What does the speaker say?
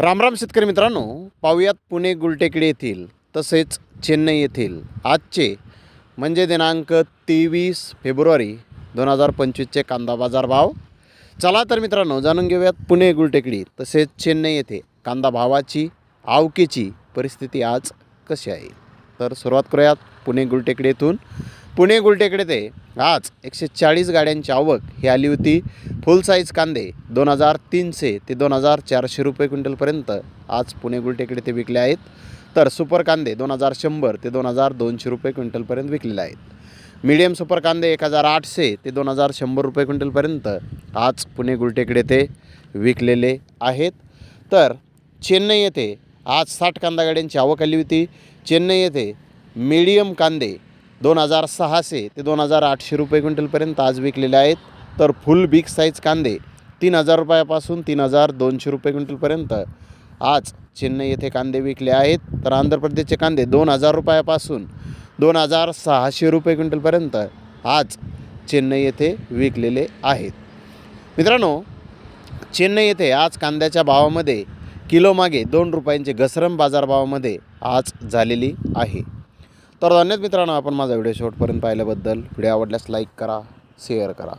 रामराम शेतकरी मित्रांनो पाहुयात पुणे गुलटेकडी येथील तसेच चेन्नई येथील. आजचे म्हणजे दिनांक तेवीस फेब्रुवारी दोन हजार पंचवीसचे कांदा बाजार भाव. चला तर मित्रांनो जाणून घेऊयात पुणे गुलटेकडी तसेच चेन्नई येथे कांदा भावाची आवकेची परिस्थिती आज कशी आहे? तर सुरुवात करूयात पुणे गुलटेकडी येथून. पुणे गुलटेकडे ते आज एकशे चाळीस गाड्यांची आवक ही आली होती. फुल साईज कांदे दोन हजार तीनशे ते दोन हजार चारशे रुपये क्विंटलपर्यंत आज पुणे गुलटेकडे ते विकले आहेत. तर सुपर कांदे दोन हजार शंभर ते दोन हजार दोनशे रुपये क्विंटलपर्यंत विकलेले आहेत. मीडियम सुपर कांदे एक हजार आठशे ते दोन हजार शंभर रुपये क्विंटलपर्यंत आज पुणे गुलटेकडे ते विकलेले आहेत. तर चेन्नई येथे आज साठ कांदा गाड्यांची आवक आली होती. चेन्नई येथे मीडियम कांदे दोन हजार सहाशे ते दोन हजार आठशे रुपये क्विंटलपर्यंत आज विकलेले आहेत. तर फुल बिग साईज कांदे तीन हजार रुपयापासून तीन हजार दोनशे रुपये क्विंटलपर्यंत. आज चेन्नई येथे कांदे विकले आहेत तर आंध्र प्रदेशचे कांदे दोन हजार रुपयापासून दोन हजार सहाशे रुपये क्विंटलपर्यंत आज चेन्नई येथे विकलेले आहेत. मित्रांनो चेन्नई येथे आज कांद्याच्या भावामध्ये किलोमागे दोन रुपयांचे घसरम बाजारभावामध्ये आज झालेली आहे. तर धन्यवाद मित्रांनो आपण माझा व्हिडिओ शेवटपर्यंत पाहिल्याबद्दल. व्हिडिओ आवडल्यास लाईक करा शेअर करा.